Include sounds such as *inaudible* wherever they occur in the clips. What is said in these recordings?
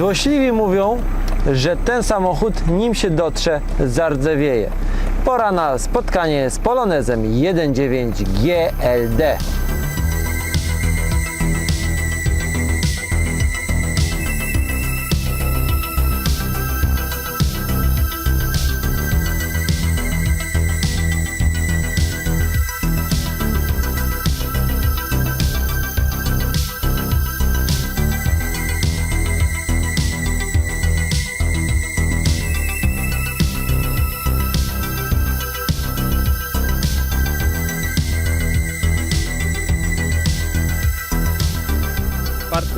Złośliwi mówią, że ten samochód, nim się dotrze, zardzewieje. Pora na spotkanie z Polonezem 1.9 GLD.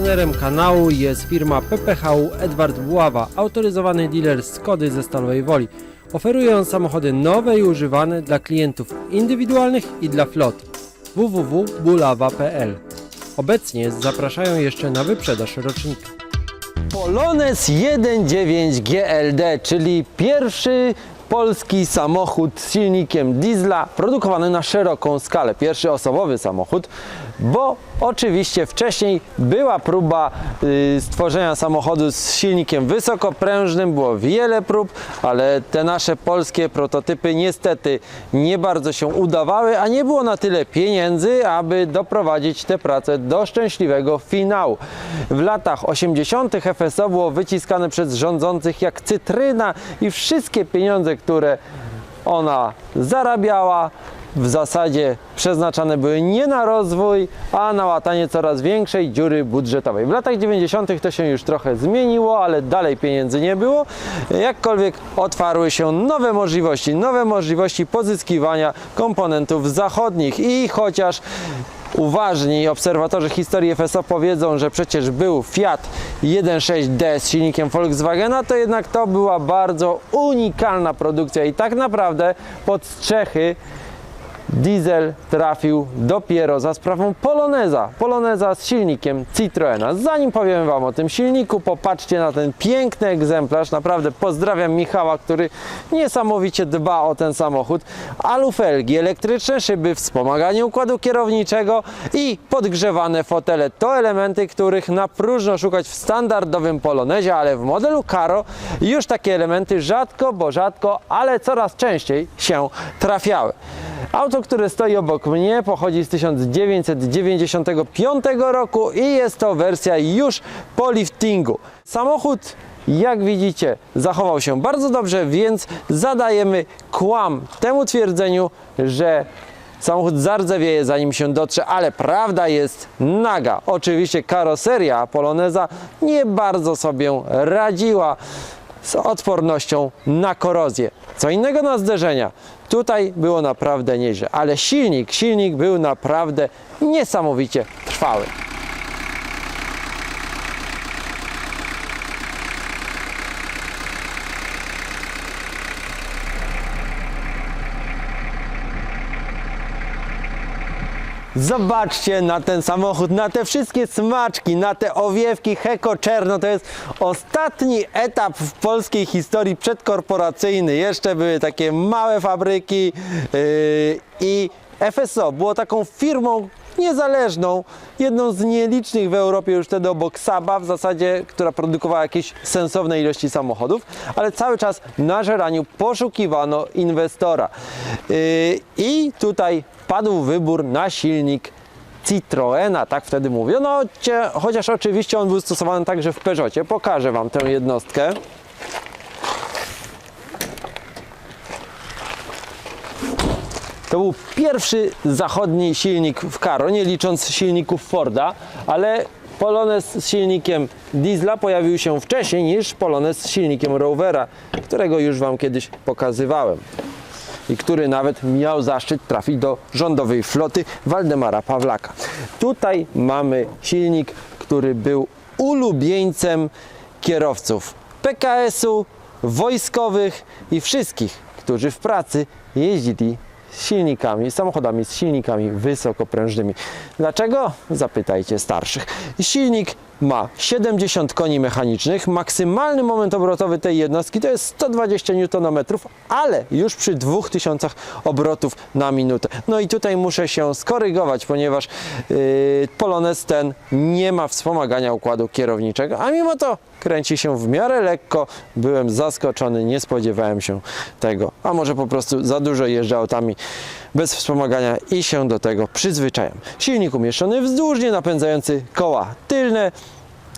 Partnerem kanału jest firma PPHU Edward Buława, autoryzowany dealer Skody ze Stalowej Woli. Oferuje on samochody nowe i używane dla klientów indywidualnych i dla flot. www.bulawa.pl Obecnie zapraszają jeszcze na wyprzedaż rocznika. Polonez 1.9 GLD, czyli pierwszy polski samochód z silnikiem diesla produkowany na szeroką skalę. Pierwszy osobowy samochód, bo oczywiście wcześniej była próba y, stworzenia samochodu z silnikiem wysokoprężnym, było wiele prób, ale te nasze polskie prototypy niestety nie bardzo się udawały, a nie było na tyle pieniędzy, aby doprowadzić te prace do szczęśliwego finału. W latach 80. FSO było wyciskane przez rządzących jak cytryna i wszystkie pieniądze, które ona zarabiała, w zasadzie przeznaczane były nie na rozwój, a na łatanie coraz większej dziury budżetowej. W latach 90. to się już trochę zmieniło, ale dalej pieniędzy nie było. Jakkolwiek otwarły się nowe możliwości, nowe możliwości pozyskiwania komponentów zachodnich i chociaż uważni obserwatorzy historii FSO powiedzą, że przecież był Fiat 1.6D z silnikiem Volkswagena, to jednak to była bardzo unikalna produkcja i tak naprawdę pod strzechy diesel trafił dopiero za sprawą Poloneza. Poloneza z silnikiem Citroena. Zanim powiem Wam o tym silniku, popatrzcie na ten piękny egzemplarz. Naprawdę pozdrawiam Michała, który niesamowicie dba o ten samochód. Alufelgi, elektryczne szyby, wspomaganie układu kierowniczego i podgrzewane fotele. To elementy, których na próżno szukać w standardowym Polonezie, ale w modelu Caro już takie elementy rzadko, bo rzadko, ale coraz częściej się trafiały. Auto, które stoi obok mnie, pochodzi z 1995 roku i jest to wersja już po liftingu. Samochód, jak widzicie, zachował się bardzo dobrze, więc zadajemy kłam temu twierdzeniu, że samochód zardzewieje zanim się dotrze, ale prawda jest naga. Oczywiście karoseria Poloneza nie bardzo sobie radziła z odpornością na korozję. Co innego na zderzenia. Tutaj było naprawdę nieźle, ale silnik, silnik był naprawdę niesamowicie trwały. Zobaczcie na ten samochód, na te wszystkie smaczki, na te owiewki Heko Czerno. To jest ostatni etap w polskiej historii przedkorporacyjnej. Jeszcze były takie małe fabryki yy, i FSO było taką firmą niezależną, jedną z nielicznych w Europie już wtedy obok Saba w zasadzie, która produkowała jakieś sensowne ilości samochodów, ale cały czas na żeraniu poszukiwano inwestora. Yy, I tutaj padł wybór na silnik Citroena, tak wtedy mówiono, chociaż oczywiście on był stosowany także w Peugeotie. Pokażę Wam tę jednostkę. To był pierwszy zachodni silnik w Caro, nie licząc silników Forda, ale Polonez z silnikiem diesla pojawił się wcześniej niż Polonez z silnikiem Rovera, którego już Wam kiedyś pokazywałem i który nawet miał zaszczyt trafić do rządowej floty Waldemara Pawlaka. Tutaj mamy silnik, który był ulubieńcem kierowców PKS-u, wojskowych i wszystkich, którzy w pracy jeździli silnikami, samochodami z silnikami wysokoprężnymi. Dlaczego? Zapytajcie starszych. Silnik ma 70 koni mechanicznych. Maksymalny moment obrotowy tej jednostki to jest 120 Nm, ale już przy 2000 obrotów na minutę. No i tutaj muszę się skorygować, ponieważ yy, Polonez ten nie ma wspomagania układu kierowniczego, a mimo to kręci się w miarę lekko. Byłem zaskoczony, nie spodziewałem się tego. A może po prostu za dużo jeżdżę autami bez wspomagania i się do tego przyzwyczajam. Silnik umieszczony wzdłużnie, napędzający koła tylne.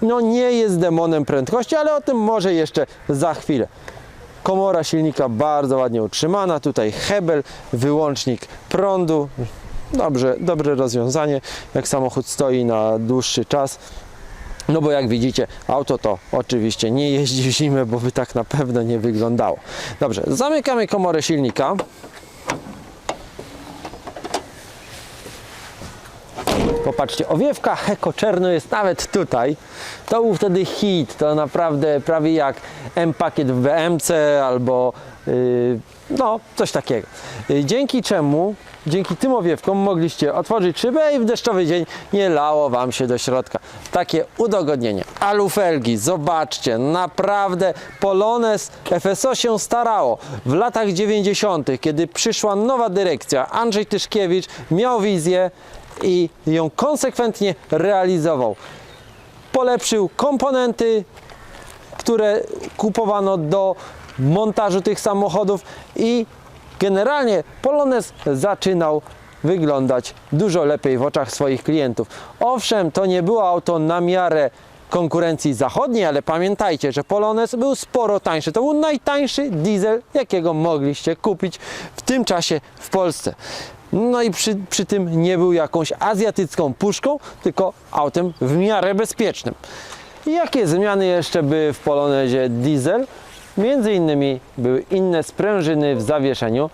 No nie jest demonem prędkości, ale o tym może jeszcze za chwilę. Komora silnika bardzo ładnie utrzymana. Tutaj hebel, wyłącznik prądu. Dobrze, dobre rozwiązanie, jak samochód stoi na dłuższy czas. No bo jak widzicie, auto to oczywiście nie jeździ w zimę, bo by tak na pewno nie wyglądało. Dobrze, zamykamy komorę silnika. Popatrzcie, owiewka Heko Czerno jest nawet tutaj. To był wtedy hit, to naprawdę prawie jak M-pakiet w BMC albo yy, no coś takiego. Yy, dzięki czemu, dzięki tym owiewkom mogliście otworzyć szybę i w deszczowy dzień nie lało Wam się do środka. Takie udogodnienie. Alufelgi, zobaczcie, naprawdę Polones FSO się starało. W latach 90., kiedy przyszła nowa dyrekcja, Andrzej Tyszkiewicz miał wizję i ją konsekwentnie realizował. Polepszył komponenty, które kupowano do montażu tych samochodów i generalnie Polonez zaczynał wyglądał dużo lepiej w oczach swoich klientów. Owszem, to nie było auto na miarę konkurencji zachodniej, ale pamiętajcie, że Polonez był sporo tańszy. To był najtańszy diesel, jakiego mogliście kupić w tym czasie w Polsce. No i przy, przy tym nie był jakąś azjatycką puszką, tylko autem w miarę bezpiecznym. Jakie zmiany jeszcze były w Polonezie diesel? Między innymi były inne sprężyny w zawieszeniu.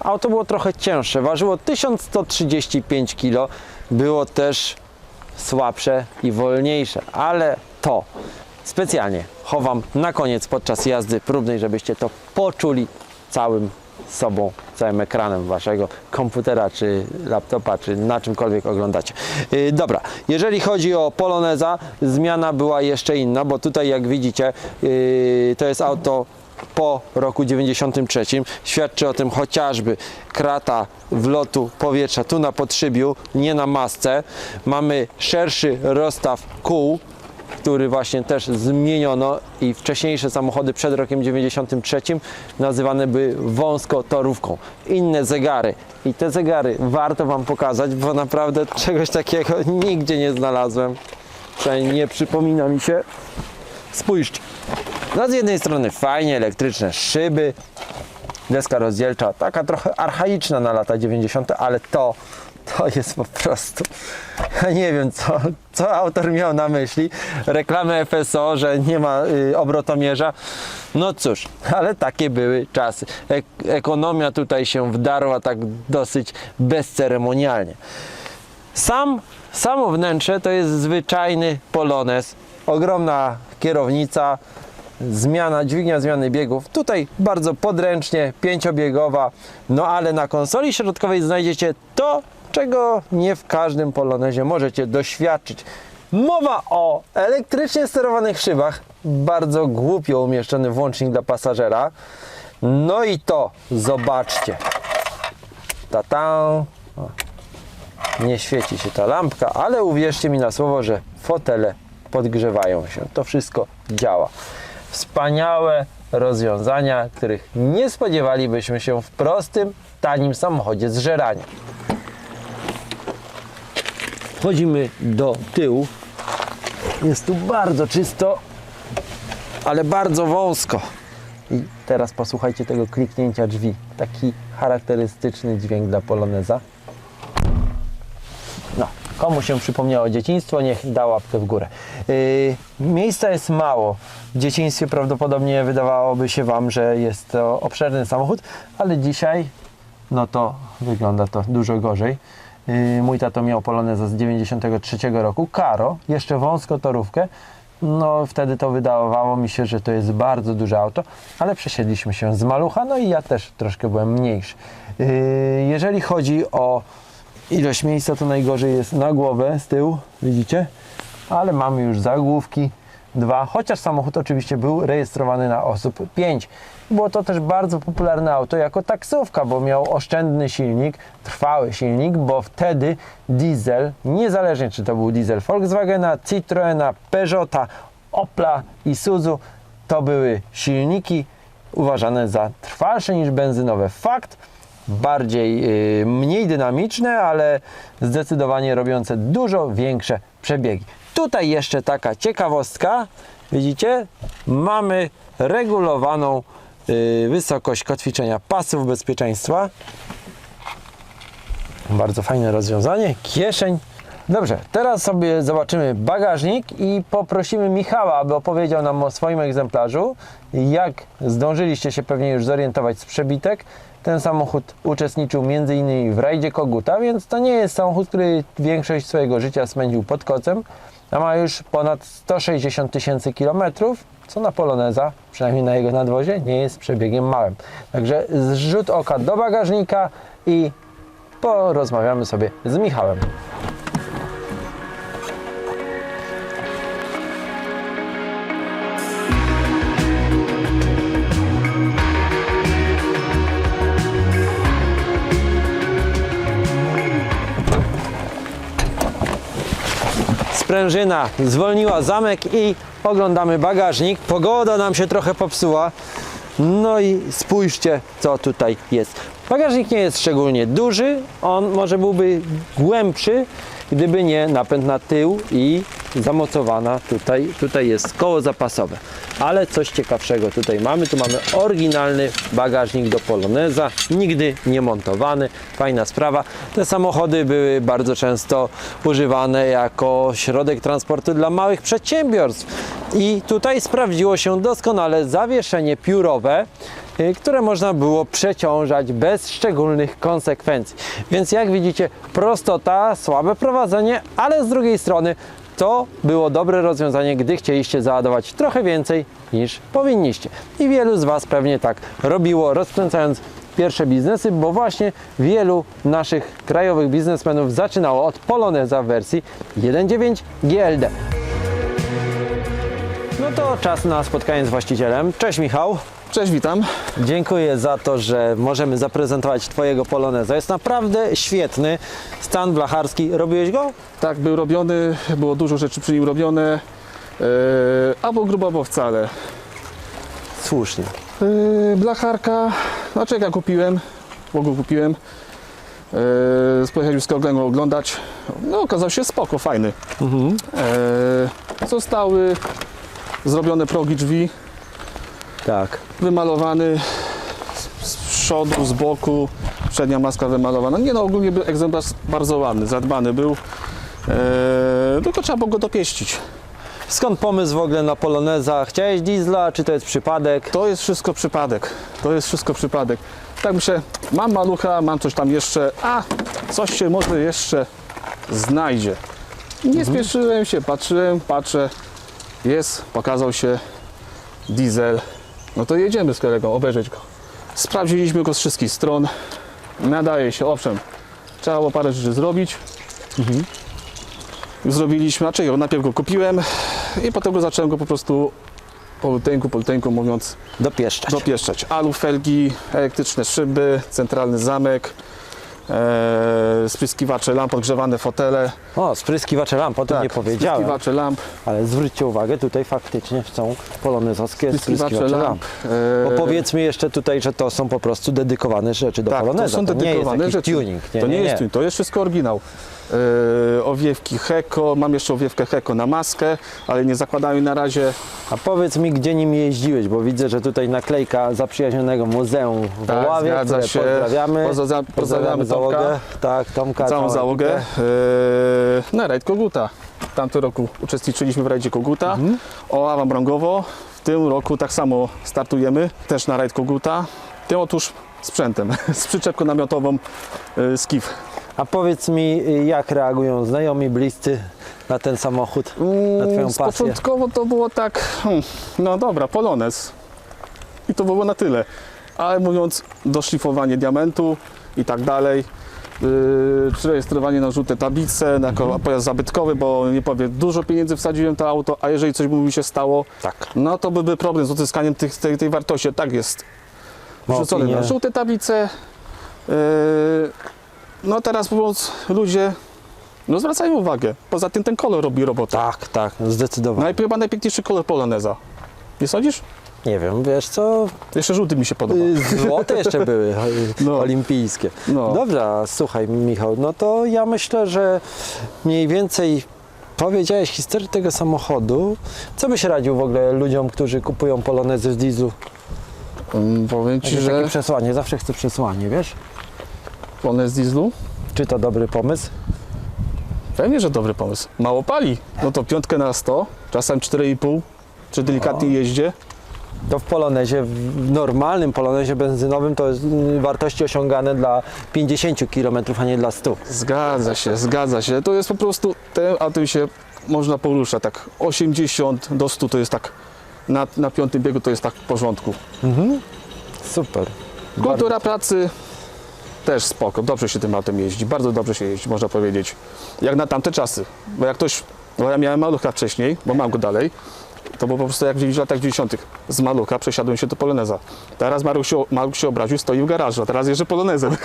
Auto było trochę cięższe, ważyło 1135 kg, było też słabsze i wolniejsze, ale to specjalnie chowam na koniec podczas jazdy próbnej, żebyście to poczuli całym sobą, całym ekranem waszego komputera, czy laptopa, czy na czymkolwiek oglądacie. Yy, dobra, jeżeli chodzi o Poloneza, zmiana była jeszcze inna, bo tutaj jak widzicie, yy, to jest auto po roku 93. Świadczy o tym chociażby krata wlotu powietrza tu na podszybiu, nie na masce. Mamy szerszy rozstaw kół, który właśnie też zmieniono i wcześniejsze samochody przed rokiem 93 nazywane były wąskotorówką. Inne zegary i te zegary warto Wam pokazać, bo naprawdę czegoś takiego *laughs* nigdzie nie znalazłem. Przynajmniej nie przypomina mi się. Spójrzcie. No z jednej strony fajnie, elektryczne szyby, deska rozdzielcza, taka trochę archaiczna na lata 90., ale to, to jest po prostu, ja nie wiem co, co autor miał na myśli, reklamy FSO, że nie ma y, obrotomierza, no cóż, ale takie były czasy. Ek ekonomia tutaj się wdarła tak dosyć bezceremonialnie. Sam, samo wnętrze to jest zwyczajny Polones, ogromna kierownica, zmiana, dźwignia zmiany biegów. Tutaj bardzo podręcznie, pięciobiegowa, no ale na konsoli środkowej znajdziecie to, czego nie w każdym Polonezie możecie doświadczyć. Mowa o elektrycznie sterowanych szybach, bardzo głupio umieszczony włącznik dla pasażera. No i to, zobaczcie. Ta-ta. Nie świeci się ta lampka, ale uwierzcie mi na słowo, że fotele podgrzewają się. To wszystko działa. Wspaniałe rozwiązania, których nie spodziewalibyśmy się w prostym, tanim samochodzie z żerania. Wchodzimy do tyłu. Jest tu bardzo czysto, ale bardzo wąsko. I teraz posłuchajcie tego kliknięcia drzwi. Taki charakterystyczny dźwięk dla Poloneza. No, komu się przypomniało dzieciństwo, niech da łapkę w górę. Yy, miejsca jest mało. W dzieciństwie prawdopodobnie wydawałoby się Wam, że jest to obszerny samochód, ale dzisiaj no to wygląda to dużo gorzej. Yy, mój tato miał Poloneza z 93 roku, Karo, jeszcze wąską torówkę. No wtedy to wydawało mi się, że to jest bardzo duże auto, ale przesiedliśmy się z malucha, no i ja też troszkę byłem mniejszy. Yy, jeżeli chodzi o ilość miejsca, to najgorzej jest na głowę z tyłu, widzicie? ale mamy już zagłówki dwa, chociaż samochód oczywiście był rejestrowany na osób 5. Było to też bardzo popularne auto jako taksówka, bo miał oszczędny silnik, trwały silnik, bo wtedy diesel, niezależnie czy to był diesel Volkswagena, Citroena, Peugeota, Opla, Isuzu, to były silniki uważane za trwalsze niż benzynowe. Fakt, bardziej, yy, mniej dynamiczne, ale zdecydowanie robiące dużo większe przebiegi. Tutaj jeszcze taka ciekawostka, widzicie, mamy regulowaną yy, wysokość kotwiczenia pasów bezpieczeństwa. Bardzo fajne rozwiązanie. Kieszeń. Dobrze, teraz sobie zobaczymy bagażnik i poprosimy Michała, aby opowiedział nam o swoim egzemplarzu. Jak zdążyliście się pewnie już zorientować z przebitek, ten samochód uczestniczył m.in. w rajdzie Koguta, więc to nie jest samochód, który większość swojego życia spędził pod kocem, a ma już ponad 160 tysięcy kilometrów, co na Poloneza, przynajmniej na jego nadwozie, nie jest przebiegiem małym. Także zrzut oka do bagażnika i porozmawiamy sobie z Michałem. Sprężyna zwolniła zamek i oglądamy bagażnik. Pogoda nam się trochę popsuła. No i spójrzcie, co tutaj jest. Bagażnik nie jest szczególnie duży, on może byłby głębszy, gdyby nie napęd na tył i zamocowana tutaj, tutaj jest koło zapasowe. Ale coś ciekawszego tutaj mamy, tu mamy oryginalny bagażnik do Poloneza, nigdy nie montowany, fajna sprawa. Te samochody były bardzo często używane jako środek transportu dla małych przedsiębiorstw i tutaj sprawdziło się doskonale zawieszenie piórowe, y, które można było przeciążać bez szczególnych konsekwencji. Więc jak widzicie, prostota, słabe prowadzenie, ale z drugiej strony to było dobre rozwiązanie, gdy chcieliście załadować trochę więcej niż powinniście. I wielu z Was pewnie tak robiło, rozkręcając pierwsze biznesy, bo właśnie wielu naszych krajowych biznesmenów zaczynało od Poloneza w wersji 1.9 GLD. No to czas na spotkanie z właścicielem. Cześć Michał. Cześć, witam. Dziękuję za to, że możemy zaprezentować Twojego Poloneza. Jest naprawdę świetny. Stan blacharski. Robiłeś go? Tak, był robiony, było dużo rzeczy przy nim robione, yy, albo grubo, albo wcale. Słusznie. Yy, blacharka, znaczy jak ja kupiłem, bo go kupiłem, yy, pojechaliśmy z kolegą oglądać, no okazał się spoko, fajny. Yy, zostały zrobione progi drzwi, Tak. wymalowany z- przodu, z boku, przednia maska wymalowana. Nie no, ogólnie był egzemplarz bardzo ładny, zadbany był, yy, tylko trzeba było go dopieścić. Skąd pomysł w ogóle na Poloneza? Chciałeś diesla, czy to jest przypadek? To jest wszystko przypadek. To jest wszystko przypadek. Tak myślę, mam malucha, mam coś tam jeszcze, a coś się może jeszcze znajdzie. Nie spieszyłem się, patrzyłem, patrzę, jest, pokazał się diesel. No to jedziemy z kolegą, obejrzeć go. Sprawdziliśmy go z wszystkich stron. Nadaje się, owszem, trzeba było parę rzeczy zrobić. Zrobiliśmy, znaczy ja najpierw go kupiłem i potem go zacząłem go po prostu polutynku, polutynku mówiąc Dopieszczać. dopieszczać. Alu, felgi, elektryczne szyby, centralny zamek, e, spryskiwacze lamp, odgrzewane fotele. O, spryskiwacze lamp, o tym nie powiedziałem. Spryskiwacze lamp, Ale zwróćcie uwagę, tutaj faktycznie są polonezowskie spryskiwacze spryskiwacze lamp. lamp. E, Bo powiedzmy jeszcze tutaj, że to są po prostu dedykowane rzeczy do tak, to Poloneza. są nie jest dedykowane jakiś rzeczy. tuning. Nie, to nie, nie, jest tuning, to jest wszystko oryginał. E, owiewki Heko, mam jeszcze owiewkę Heko na maskę, ale nie zakładałem na razie. A powiedz mi, gdzie nim jeździłeś, bo widzę, że tutaj naklejka zaprzyjaźnionego Muzeum w Tak, Oławie, zgadza które się. pozdrawiamy. Pozdrawiamy- pozdrawiamy załogę. Tomka. Tak, Tomka. całą całą załogę. ekipę. E, na rajd Koguta. W tamtym roku uczestniczyliśmy w rajdzie Koguta. Mhm. Oława Mrągowo. W tym roku tak samo startujemy, też na rajd Koguta. Tym otóż sprzętem, *laughs* z przyczepką namiotową e, Skif. A powiedz mi, jak reagują znajomi, bliscy na ten samochód, na Twoją Mm, z pasję? Początkowo to było tak, hmm, no dobra, Polones. I to było na tyle. Ale mówiąc, doszlifowanie diamentu i tak dalej, Yy, przerejestrowanie na żółte tablice, na jako pojazd zabytkowy, bo nie powiem, dużo pieniędzy wsadziłem to auto, a jeżeli coś by mi się stało, Tak. no to byłby problem z odzyskaniem tych, tej, tej wartości. Tak jest. Wrzucone na żółte tablice. Yy, no teraz mówiąc, ludzie no zwracają uwagę. Poza tym ten kolor robi robotę. Tak, tak, zdecydowanie. Najpierw chyba najpiękniejszy kolor poloneza. Nie sądzisz? Nie wiem, wiesz co, Jeszcze żółty mi się podoba. y, złote jeszcze były, *laughs* y, No. olimpijskie. No. Dobra, słuchaj Michał, no to ja myślę, że mniej więcej powiedziałeś historię tego samochodu. Co byś radził w ogóle ludziom, którzy kupują polonezy w dieslu? Mm, powiem Ci, Jakieś że takie przesłanie, zawsze chcę przesłanie, wiesz? Polonez dieslu Czy to dobry pomysł? Pewnie, że dobry pomysł. Mało pali. No to piątkę na 100, czasem 4,5, czy delikatnie jeździe. To w polonezie, w normalnym polonezie benzynowym to jest y, wartości osiągane dla 50 km, a nie dla 100. Zgadza się, zgadza się. To jest po prostu, ten, a tym się można porusza tak 80 do 100 to jest tak, na, na piątym biegu to jest tak w porządku. Super. Kultura pracy też spoko, dobrze się tym autem jeździ, bardzo dobrze się jeździ, można powiedzieć. Jak na tamte czasy, bo jak ktoś, bo ja miałem malucha wcześniej, bo mam go dalej, to było po prostu jak w latach 90. z malucha przesiadłem się do Poloneza. Teraz Maluch się, Maluch się obraził, stoi w garażu, a teraz jeżdżę Polonezem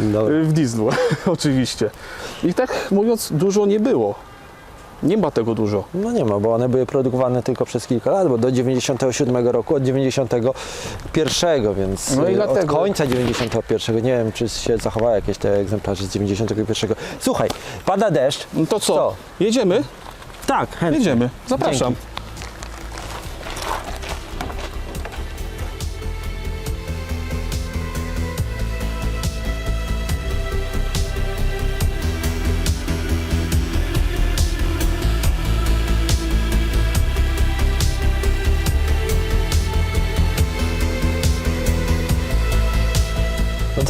No, *laughs* w dieslu *laughs* oczywiście. I tak mówiąc, dużo nie było. Nie ma tego dużo. no nie ma, bo one były produkowane tylko przez kilka lat, bo do 97 roku, od 91, więc No i y, dlatego- od końca 91, nie wiem czy się zachowały jakieś te egzemplarze z 91. Słuchaj, pada deszcz. No to co? Co? Jedziemy? Tak, chętnie. Jedziemy. Zapraszam. Dzięki.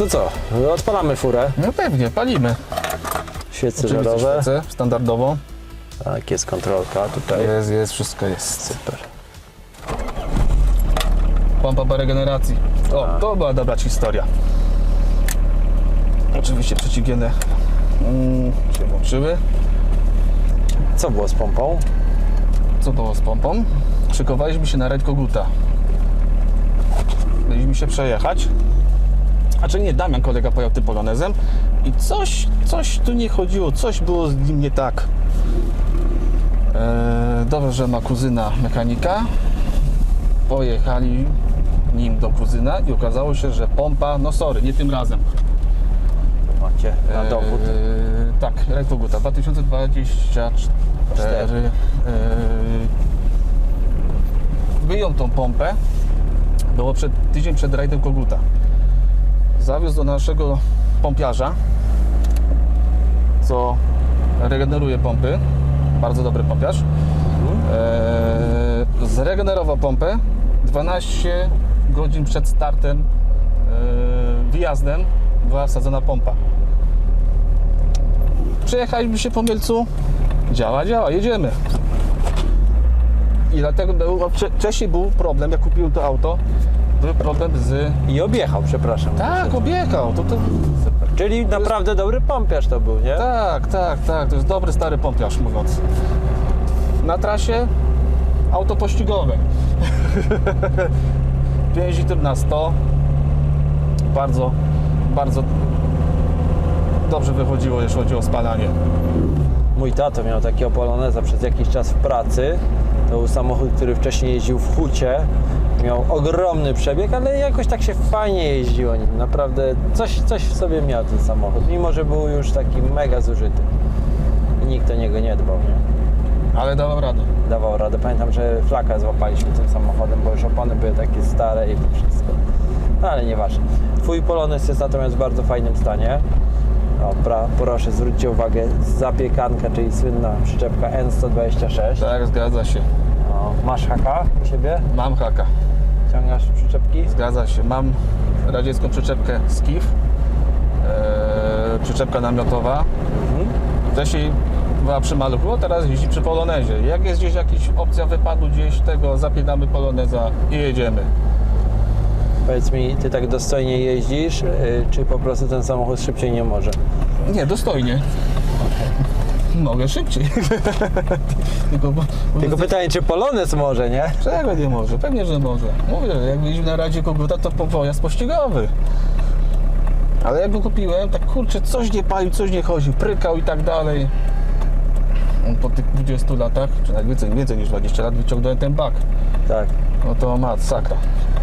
To co? Odpalamy furę. No pewnie, palimy. Świece żarowe. świecę standardowo. Tak, jest kontrolka tutaj. Jest, jest, wszystko jest. Super. Pompa po regeneracji. O, to była dobra historia. Oczywiście przeciwgienne mm, się włączyły. Co było z pompą? Co było z pompą? Szykowaliśmy się na rajd koguta. Mieliśmy się przejechać. A czy nie, Damian kolega pojechał tym polonezem i coś, coś tu nie chodziło, coś było z nim nie tak. Eee, dobrze, że ma kuzyna mechanika. Pojechali nim do kuzyna i okazało się, że pompa, no sorry, nie tym razem. Macie na dowód. Eee, tak, rajd koguta 2024. Eee, wyjął tą pompę. Było przed, tydzień przed rajdem koguta. Zawiózł do naszego pompiarza, co regeneruje pompy. Bardzo dobry pompiarz. Eee, zregenerował pompę 12 godzin przed startem, eee, wyjazdem była wsadzona pompa. Przejechaliśmy się po Mielcu, działa, działa, jedziemy. I dlatego był, wcze- wcześniej był problem, jak kupiłem to auto, był problem z... I objechał, przepraszam. Tak, objechał, to, to, Czyli naprawdę dobry pompiarz to był, nie? tak, tak, tak, to jest dobry stary pompiarz mówiąc. Na trasie auto pościgowe. 5 litrów *laughs* na 100. Bardzo, bardzo dobrze wychodziło, jeśli chodzi o spalanie. Mój tato miał takiego poloneza przez jakiś czas w pracy. To był samochód, który wcześniej jeździł w hucie. Miał ogromny przebieg, ale jakoś tak się fajnie jeździło nim. Naprawdę coś, coś w sobie miał ten samochód, mimo że był już taki mega zużyty. I nikt o niego nie dbał, nie? Ale dawał radę. Dawał radę. Pamiętam, że flaka złapaliśmy tym samochodem, bo już opony były takie stare i to wszystko. No ale nieważne. Twój Polonez jest natomiast w bardzo fajnym stanie. O, pra, proszę, zwróćcie uwagę, zapiekanka, czyli słynna przyczepka N126. Tak, zgadza się. Masz haka u siebie? Mam haka. Ciągasz przyczepki? Zgadza się. Mam radziecką przyczepkę Skif. Eee, przyczepka namiotowa. Wcześniej była przy maluchu, a teraz jeździ przy Polonezie. Jak jest gdzieś jakaś opcja wypadu gdzieś tego, zapinamy Poloneza i jedziemy. Powiedz mi, ty tak dostojnie jeździsz, y, czy po prostu ten samochód szybciej nie może? Nie, dostojnie. Mogę szybciej. *laughs* Tylko, bo, bo Tylko pytanie, czy Polones może, nie? Czego nie może? Pewnie, że może. Mówię, że jak byliśmy na Radzie Koguta, to po- pojazd pościgowy. Ale jak go kupiłem, tak kurczę, coś nie palił, coś nie chodził, prykał i tak dalej. On Po tych 20 latach, czy nawet więcej, więcej niż 20 lat, wyciągnąłem ten bak. Tak. No to masakra.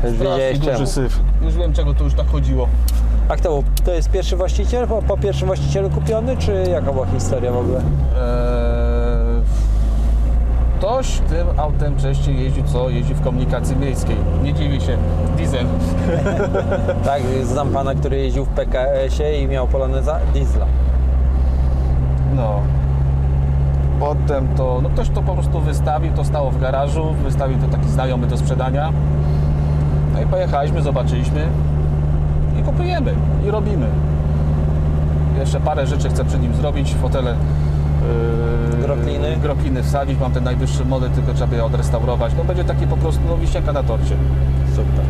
Już Strasznie wiedziałeś duży czemu. syf. Już wiem, czego to już tak chodziło. A kto był? To jest pierwszy właściciel, po, po pierwszym właścicielu kupiony, czy jaka była historia w ogóle? Eee, ktoś tym autem wcześniej jeździł, co jeździ w komunikacji miejskiej. Nie dziwi się, diesel. *laughs* Tak, znam pana, który jeździł w PKS-ie i miał Poloneza diesla. No. Potem to, no ktoś to po prostu wystawił, to stało w garażu, wystawił to taki znajomy do sprzedania. No i pojechaliśmy, zobaczyliśmy kupujemy, i robimy. Jeszcze parę rzeczy chcę przy nim zrobić, fotele yy, Grokliny? grokliny wsadzić, mam ten najwyższy model, tylko trzeba je odrestaurować. No będzie taki po prostu no, wisienka na torcie. Super,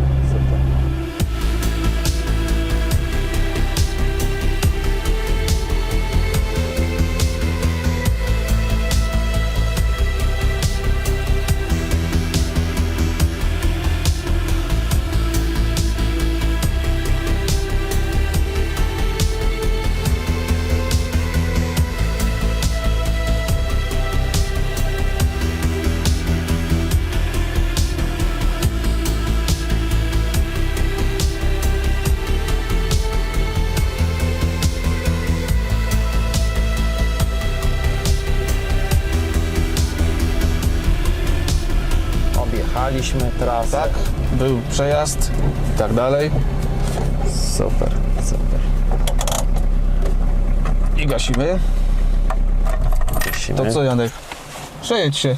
był przejazd i tak dalej. Super, super. I gasimy. Prosimy. To co Janek? Przejedź się,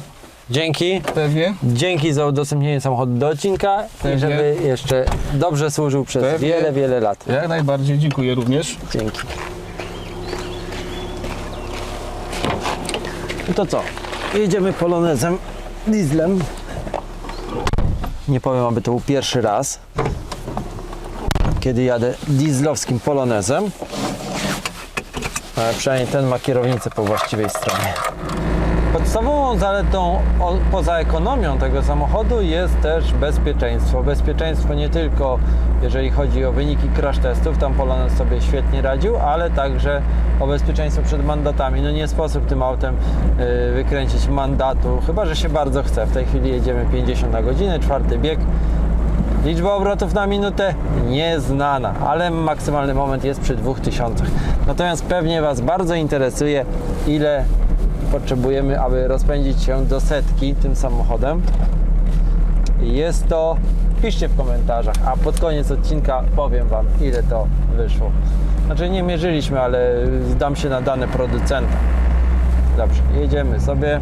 Dzięki. pewnie. Dzięki za udostępnienie samochodu do odcinka i Pewnie. żeby jeszcze dobrze służył przez Pewnie. wiele, wiele lat. Jak najbardziej, dziękuję również. Dzięki. No to co? Jedziemy polonezem, dieslem. Nie powiem, aby to był pierwszy raz, kiedy jadę dieslowskim polonezem. Ale przynajmniej ten ma kierownicę po właściwej stronie. Podstawową zaletą poza ekonomią tego samochodu jest też bezpieczeństwo. Bezpieczeństwo nie tylko jeżeli chodzi o wyniki crash testów, tam Polonez sobie świetnie radził, ale także o bezpieczeństwo przed mandatami. No nie sposób tym autem y, wykręcić mandatu, chyba że się bardzo chce. W tej chwili jedziemy 50 na godzinę, czwarty bieg. Liczba obrotów na minutę nieznana, ale maksymalny moment jest przy 2000. Natomiast pewnie Was bardzo interesuje, ile potrzebujemy, aby rozpędzić się do setki tym samochodem. Jest to, piszcie w komentarzach, a pod koniec odcinka powiem Wam, ile to wyszło. Znaczy nie mierzyliśmy, ale zdam się na dane producenta. Dobrze, jedziemy sobie.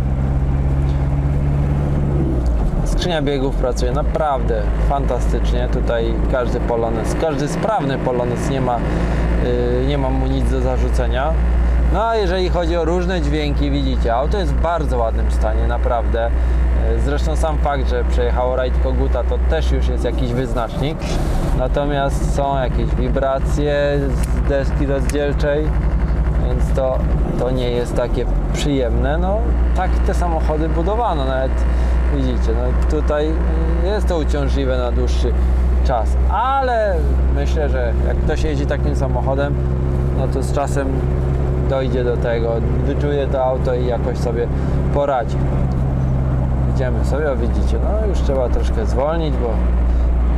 Skrzynia biegów pracuje naprawdę fantastycznie. Tutaj każdy Polones, każdy sprawny Polones nie ma, yy, nie ma mu nic do zarzucenia. No a jeżeli chodzi o różne dźwięki, widzicie, auto jest w bardzo ładnym stanie, naprawdę. Yy, Zresztą sam fakt, że przejechało rajd Koguta, to też już jest jakiś wyznacznik. Natomiast są jakieś wibracje z deski rozdzielczej, więc to, to nie jest takie przyjemne. No tak te samochody budowano, nawet widzicie, no tutaj jest to uciążliwe na dłuższy czas, ale myślę, że jak ktoś jeździ takim samochodem, no to z czasem dojdzie do tego, wyczuje to auto i jakoś sobie poradzi. Idziemy sobie, o widzicie, no już trzeba troszkę zwolnić, bo,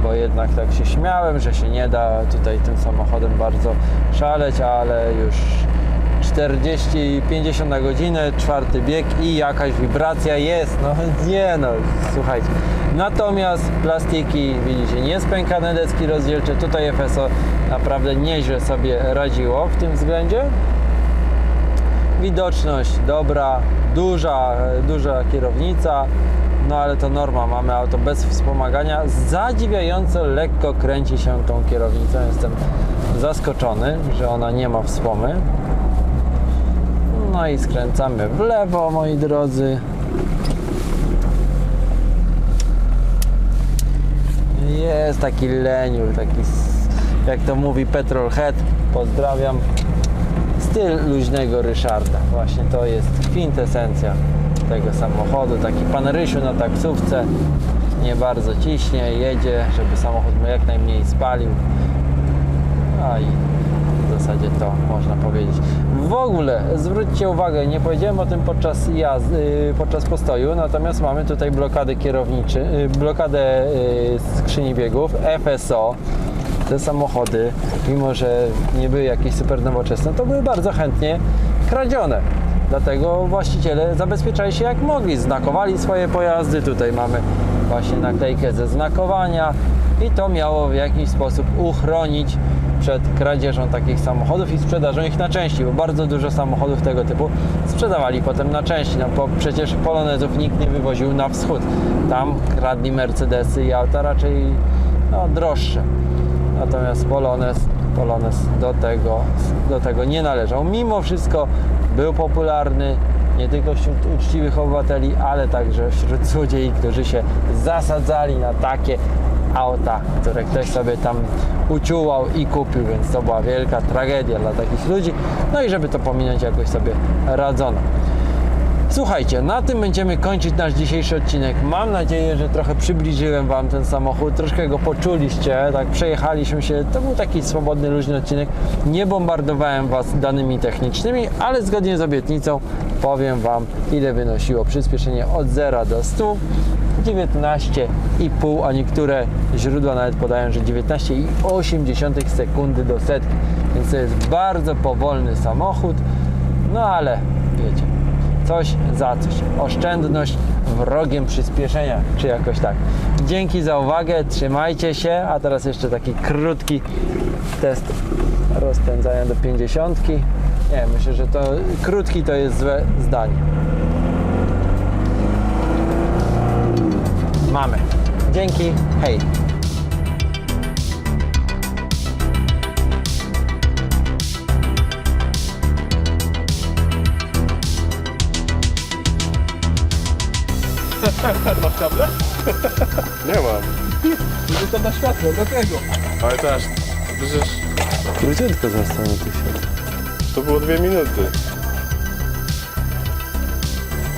bo jednak tak się śmiałem, że się nie da tutaj tym samochodem bardzo szaleć, ale już 40-50 na godzinę, czwarty bieg i jakaś wibracja jest, no *laughs* nie no, słuchajcie. Natomiast plastiki, widzicie, niespękane deski rozdzielcze, tutaj FSO naprawdę nieźle sobie radziło w tym względzie. Widoczność dobra, duża, duża kierownica, no ale to norma, mamy auto bez wspomagania. Zadziwiająco lekko kręci się tą kierownicą, jestem zaskoczony, że ona nie ma wspomy. No i skręcamy w lewo, moi drodzy. Jest taki leniur, taki, jak to mówi Petrolhead, pozdrawiam. Styl luźnego Ryszarda. Właśnie to jest kwintesencja tego samochodu. Taki pan Rysiu na taksówce. Nie bardzo ciśnie, jedzie, żeby samochód mu jak najmniej spalił. A i w zasadzie to można powiedzieć. W ogóle zwróćcie uwagę, nie powiedziałem o tym podczas jazdy, y, podczas postoju, natomiast mamy tutaj kierowniczy, y, blokadę y, skrzyni biegów, FSO. Te samochody, mimo że nie były jakieś super nowoczesne, to były bardzo chętnie kradzione. Dlatego właściciele zabezpieczali się jak mogli, znakowali swoje pojazdy. Tutaj mamy właśnie naklejkę ze znakowania i to miało w jakiś sposób uchronić przed kradzieżą takich samochodów i sprzedażą ich na części, bo bardzo dużo samochodów tego typu sprzedawali potem na części. No, bo przecież polonezów nikt nie wywoził na wschód. Tam kradli Mercedesy i auta raczej no, droższe. Natomiast Polones, Polones do, tego, do tego nie należał. Mimo wszystko był popularny nie tylko wśród uczciwych obywateli, ale także wśród złodziei, którzy się zasadzali na takie auta, które ktoś sobie tam uciułał i kupił, więc to była wielka tragedia dla takich ludzi. No i żeby to pominąć, jakoś sobie radzono. Słuchajcie, na tym będziemy kończyć nasz dzisiejszy odcinek. Mam nadzieję, że trochę przybliżyłem Wam ten samochód, troszkę go poczuliście, tak przejechaliśmy się. To był taki swobodny, luźny odcinek. Nie bombardowałem Was danymi technicznymi, ale zgodnie z obietnicą powiem Wam, ile wynosiło przyspieszenie od 0 do 100. 19,5, a niektóre źródła nawet podają, że 19,8 sekundy do setki. Więc to jest bardzo powolny samochód, no ale wiecie, coś za coś. Oszczędność wrogiem przyspieszenia, czy jakoś tak. Dzięki za uwagę, trzymajcie się, a teraz jeszcze taki krótki test rozpędzania do 50. Nie, myślę, że to krótki to jest złe zdanie. Mamy. Dzięki, hej. Nie mam. To na światło, do tego. Ale też, przecież Króciutko zostało tu światło. to było dwie minuty.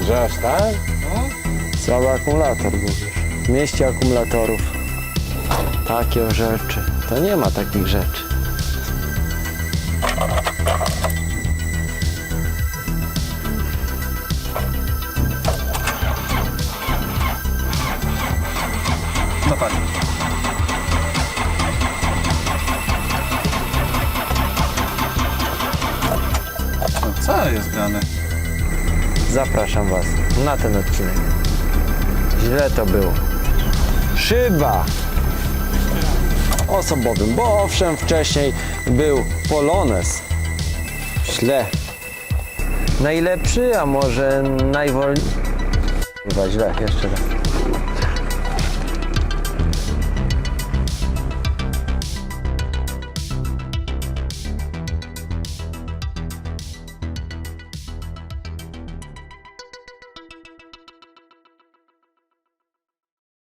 Że aż tak? Słaby akumulator mówisz. W mieście akumulatorów. Takie rzeczy. To nie ma takich rzeczy. Ten odcinek. Źle to było. Szyba osobowym, bo owszem, wcześniej był Polones. Źle. Najlepszy, a może najwolniejszy. Chyba źle, jeszcze raz.